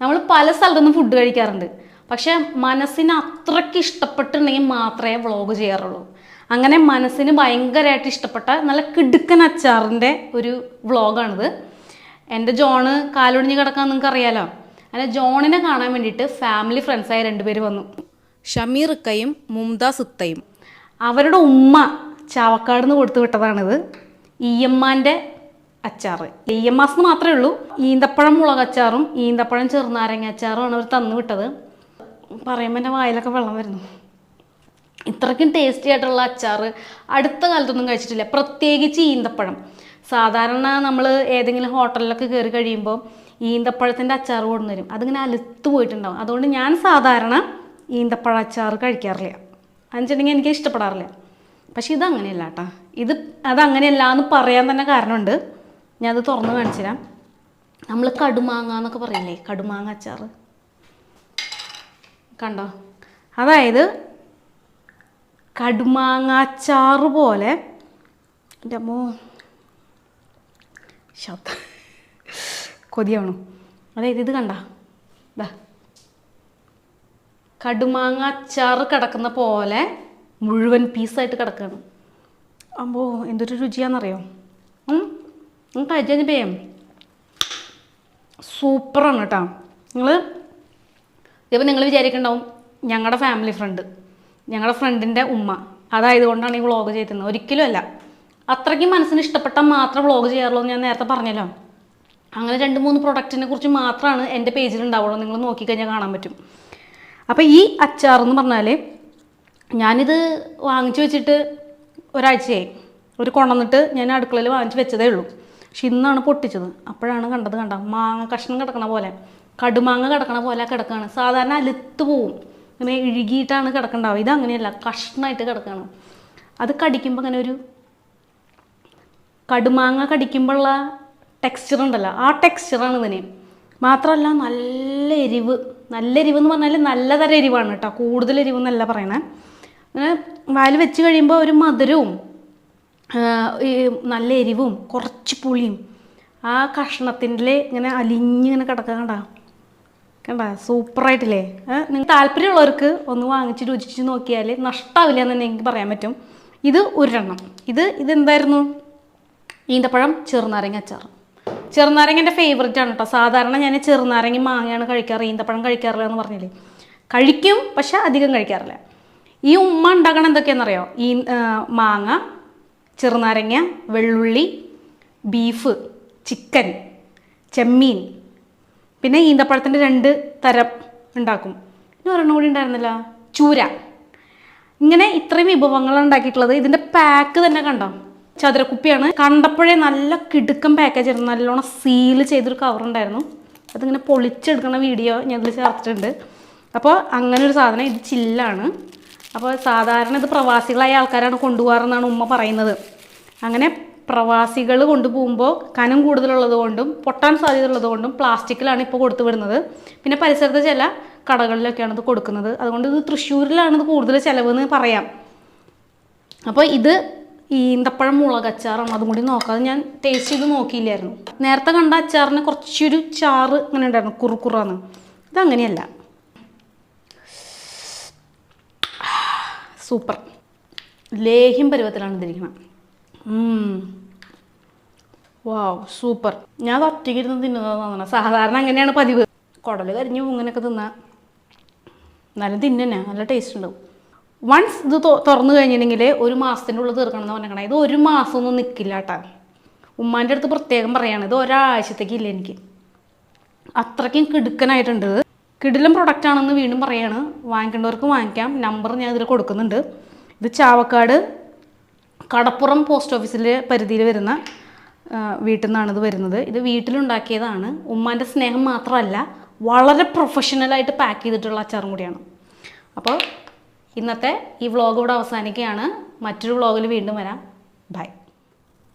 നമ്മൾ പല സ്ഥലത്തുനിന്നും ഫുഡ് കഴിക്കാറുണ്ട്. പക്ഷേ മനസ്സിന് അത്രയ്ക്ക് ഇഷ്ടപ്പെട്ടുണ്ടെങ്കിൽ മാത്രമേ വ്ളോഗ് ചെയ്യാറുള്ളൂ. അങ്ങനെ മനസ്സിന് ഭയങ്കരമായിട്ട് ഇഷ്ടപ്പെട്ട നല്ല കിടുക്കൻ അച്ചാറിന്റെ ഒരു വ്ളോഗാണിത് എന്റെ ജോണ് കാലൊടിഞ്ഞ് കിടക്കാൻ നിങ്ങൾക്ക് അറിയാലോ? അങ്ങനെ ജോണിനെ കാണാൻ വേണ്ടിയിട്ട് ഫാമിലി ഫ്രണ്ട്സായ രണ്ടുപേര് വന്നു. ഷമീർ ഇക്കയും മുംതാസ് ഇത്തയും അവരുടെ ഉമ്മ ചാവക്കാട് നിന്ന് കൊടുത്തു വിട്ടതാണിത്. ഈയമ്മാന്റെ അച്ചാറ് മാസം മാത്രമേ ഉള്ളൂ. ഈന്തപ്പഴം മുളക് അച്ചാറും ഈന്തപ്പഴം ചെറുനാരങ്ങ അച്ചാറുമാണ് അവർ തന്നു വിട്ടത്. പറയുമ്പോൾ എന്റെ വായിലൊക്കെ വെള്ളം വരുന്നു. ഇത്രയ്ക്കും ടേസ്റ്റി ആയിട്ടുള്ള അച്ചാർ അടുത്ത കാലത്തൊന്നും കഴിച്ചിട്ടില്ല. പ്രത്യേകിച്ച് ഈന്തപ്പഴം. സാധാരണ നമ്മൾ ഏതെങ്കിലും ഹോട്ടലിലൊക്കെ കയറി കഴിയുമ്പോൾ ഈന്തപ്പഴത്തിന്റെ അച്ചാർ കൊണ്ടുവരും അതിങ്ങനെ അലുത്ത് പോയിട്ടുണ്ടാവും. അതുകൊണ്ട് ഞാൻ സാധാരണ ഈന്തപ്പഴ അച്ചാർ കഴിക്കാറില്ല. അതെന്നുവെച്ചിട്ടുണ്ടെങ്കിൽ എനിക്ക് ഇഷ്ടപ്പെടാറില്ല. പക്ഷേ ഇതങ്ങനെയല്ല കേട്ടോ. ഇത് അതങ്ങനെയല്ല എന്ന് പറയാൻ തന്നെ കാരണമുണ്ട്. ഞാനത് തുറന്ന് കാണിച്ചു തരാം നമ്മൾ കടുമാങ്ങ എന്നൊക്കെ പറയില്ലേ? കടുമാങ്ങ അച്ചാർ കണ്ടോ? അതായത് കടുമാങ്ങ അച്ചാർ പോലെ എന്റെ അമ്മോ. ശബ്ദ. കൊതിയാവണു. അതായത് ഇത് കണ്ട? കടുമാങ്ങ അച്ചാർ കിടക്കുന്ന പോലെ മുഴുവൻ പീസായിട്ട് കിടക്കുകയാണ് അമ്പോ എന്തൊരു രുചിയാണെന്നറിയോ കഴിച്ചു കഴിഞ്ഞപ്പേ സൂപ്പറാണ് കേട്ടോ. നിങ്ങൾ ഇതിപ്പോൾ നിങ്ങൾ വിചാരിക്കണ്ടാവും ഞങ്ങളുടെ ഫാമിലി ഫ്രണ്ട് ഞങ്ങളുടെ ഫ്രണ്ടിന്റെ ഉമ്മ. അതായത് കൊണ്ടാണ് ഈ വ്ളോഗ് ചെയ്തിരുന്നത്. ഒരിക്കലും അല്ല. അത്രയ്ക്കും മനസ്സിന് ഇഷ്ടപ്പെട്ടാൽ മാത്രം വ്ളോഗ് ചെയ്യാറുള്ളൂ എന്ന് ഞാൻ നേരത്തെ പറഞ്ഞല്ലോ. അങ്ങനെ രണ്ട് മൂന്ന് പ്രൊഡക്റ്റിനെ കുറിച്ച് മാത്രമാണ് എന്റെ പേജിൽ ഉണ്ടാവുള്ളൂ. നിങ്ങൾ നോക്കിക്കഴിഞ്ഞാൽ കാണാൻ പറ്റും. അപ്പോൾ ഈ അച്ചാർ എന്ന് പറഞ്ഞാൽ ഞാനിത് വാങ്ങിച്ചു വെച്ചിട്ട് ഒരാഴ്ചയായി. ഒരു കൊണ്ടുവന്നിട്ട് ഞാൻ അടുക്കളയിൽ വാങ്ങിച്ച് വെച്ചതേ ഉള്ളൂ. പക്ഷെ ഇന്നാണ് പൊട്ടിച്ചത്. അപ്പോഴാണ് കണ്ടത് കണ്ട? മാങ്ങ കഷ്ണം കിടക്കണ പോലെ. കടുമാങ്ങ കിടക്കണ പോലെ കിടക്കുകയാണ് സാധാരണ അലുത്ത് പോവും. ഇങ്ങനെ ഇഴുകിയിട്ടാണ് കിടക്കണ്ടാവുക. ഇത് അങ്ങനെയല്ല. കഷ്ണമായിട്ട് കിടക്കുകയാണ് അത് കടിക്കുമ്പോൾ അങ്ങനെ ഒരു കടുമാങ്ങ കടിക്കുമ്പോഴുള്ള ടെക്സ്ചർ ഉണ്ടല്ലോ. ആ ടെക്സ്ചറാണ് ഇതിന്. മാത്രമല്ല നല്ല എരിവ്. നല്ല എരിവ് എന്ന് പറഞ്ഞാൽ നല്ല തരം എരിവാണ് കേട്ടോ. കൂടുതൽ എരിവ് എന്നല്ല പറയണേ. അങ്ങനെ വായിൽ വെച്ച് കഴിയുമ്പോൾ ഒരു മധുരവും ഈ നല്ല എരിവും കുറച്ച് പുളിയും ആ കഷ്ണത്തിന്റെ ഇങ്ങനെ അലിഞ്ഞിങ്ങനെ കിടക്കാൻ കണ്ട? കണ്ട? സൂപ്പറായിട്ടില്ലേ നിങ്ങൾ താല്പര്യമുള്ളവർക്ക് ഒന്ന് വാങ്ങിച്ച് രുചിച്ച് നോക്കിയാൽ നഷ്ടാവില്ല എന്ന് തന്നെ എനിക്ക് പറയാൻ പറ്റും. ഇത് ഒരെണ്ണം. ഇത് ഇതെന്തായിരുന്നു? ഈന്തപ്പഴം ചെറുനാരങ്ങ അച്ചാർ. ചെറുനാരങ്ങ എന്റെ ഫേവറേറ്റ് ആണ് കേട്ടോ സാധാരണ ഞാൻ ചെറുനാരങ്ങ മാങ്ങയാണ് കഴിക്കാറ് ഈന്തപ്പഴം കഴിക്കാറില്ല എന്ന് പറഞ്ഞില്ലേ? കഴിക്കും പക്ഷെ അധികം കഴിക്കാറില്ല. ഈ ഉമ്മ ഉണ്ടാക്കണം എന്തൊക്കെയാണെന്നറിയോ? ഈ മാങ്ങ ചെറുനാരങ്ങ വെള്ളുള്ളി ബീഫ് ചിക്കൻ ചെമ്മീൻ. പിന്നെ ഈന്തപ്പഴത്തിന്റെ രണ്ട് തരം ഉണ്ടാക്കും. പിന്നെ ഒരെണ്ണം കൂടി ഉണ്ടായിരുന്നില്ല ചൂര. ഇങ്ങനെ ഇത്രയും വിഭവങ്ങളാണ് ഉണ്ടാക്കിയിട്ടുള്ളത് ഇതിന്റെ പാക്ക് തന്നെ കണ്ടോ? ചതുരക്കുപ്പിയാണ്. കണ്ടപ്പോഴേ നല്ല കിടുക്കം പാക്കേജ് ആയിരുന്നു. നല്ലോണം സീൽ ചെയ്തൊരു കവറുണ്ടായിരുന്നു അതിങ്ങനെ പൊളിച്ചെടുക്കുന്ന വീഡിയോ ഞാൻ ഇതിൽ ചേർത്തിട്ടുണ്ട്. അപ്പോൾ അങ്ങനെ ഒരു സാധനം ഇത് ചില്ലാണ് അപ്പോൾ സാധാരണ ഇത് പ്രവാസികളായ ആൾക്കാരാണ് കൊണ്ടുപോകാറെന്നാണ് ഉമ്മ പറയുന്നത്. അങ്ങനെ പ്രവാസികൾ കൊണ്ടുപോകുമ്പോൾ കനം കൂടുതലുള്ളത് കൊണ്ടും പൊട്ടാൻ സാധ്യതയുള്ളത് കൊണ്ടും പ്ലാസ്റ്റിക്കിലാണ് ഇപ്പോൾ കൊടുത്തു വിടുന്നത്. പിന്നെ പരിസരത്തെ ചില കടകളിലൊക്കെയാണ് ഇത് കൊടുക്കുന്നത്. അതുകൊണ്ട് ഇത് തൃശ്ശൂരിലാണ് ഇത് കൂടുതൽ ചിലവ് എന്ന് പറയാം. അപ്പോൾ ഇത് ഈന്തപ്പഴം മുളക് അച്ചാറാണ് അതും കൂടി നോക്കാതെ ഞാൻ ടേസ്റ്റ് ചെയ്ത് നോക്കിയില്ലായിരുന്നു. നേരത്തെ കണ്ട അച്ചാറിന് കുറച്ചൊരു ചാറ് ഇങ്ങനെ ഉണ്ടായിരുന്നു കുറുക്കുറാന്ന്. ഇതങ്ങനെയല്ല. സൂപ്പർ. ലേഹ്യം പരുവത്തിലാണ് ഇതിരിക്കണം വാവ് സൂപ്പർ. ഞാൻ അത് ഒറ്റയ്ക്ക് ഇരുന്ന് തിന്നുന്നതെന്ന് സാധാരണ അങ്ങനെയാണ് പതിവ്. കുടൽ കരിഞ്ഞു ഇങ്ങനെയൊക്കെ തിന്നാൽ നല്ല തിന്നെ നല്ല ടേസ്റ്റ് ഉണ്ടാവും. വൺസ് ഇത് തുറന്നു കഴിഞ്ഞിട്ടുണ്ടെങ്കിൽ ഒരു മാസത്തിന്റെ ഉള്ളിൽ തീർക്കണം എന്ന് പറഞ്ഞേക്കണം. ഇത് ഒരു മാസമൊന്നും നിൽക്കില്ല കേട്ടോ. ഉമ്മാന്റെ അടുത്ത് പ്രത്യേകം പറയാണ് ഇത് ഒരാഴ്ചത്തേക്ക് ഇല്ല എനിക്ക്. അത്രയ്ക്കും കിടുക്കനായിട്ടുണ്ട്. കിടിലം പ്രൊഡക്റ്റ് ആണെന്ന് വീണ്ടും പറയാണ്. വാങ്ങിക്കേണ്ടവർക്ക് വാങ്ങിക്കാം. നമ്പർ ഞാൻ ഇതിൽ കൊടുക്കുന്നുണ്ട്. ഇത് ചാവക്കാട് കടപ്പുറം പോസ്റ്റ് ഓഫീസിലെ പരിധിയിൽ വരുന്ന വീട്ടിൽ നിന്നാണ് ഇത് വരുന്നത്. ഇത് വീട്ടിലുണ്ടാക്കിയതാണ്. ഉമ്മാന്റെ സ്നേഹം മാത്രമല്ല വളരെ പ്രൊഫഷണലായിട്ട് പാക്ക് ചെയ്തിട്ടുള്ള അച്ചാറും കൂടിയാണ്. അപ്പോൾ ഇന്നത്തെ ഈ വ്ളോഗ് ഇവിടെ അവസാനിക്കുകയാണ്. മറ്റൊരു വ്ളോഗിൽ വീണ്ടും വരാം. ബൈ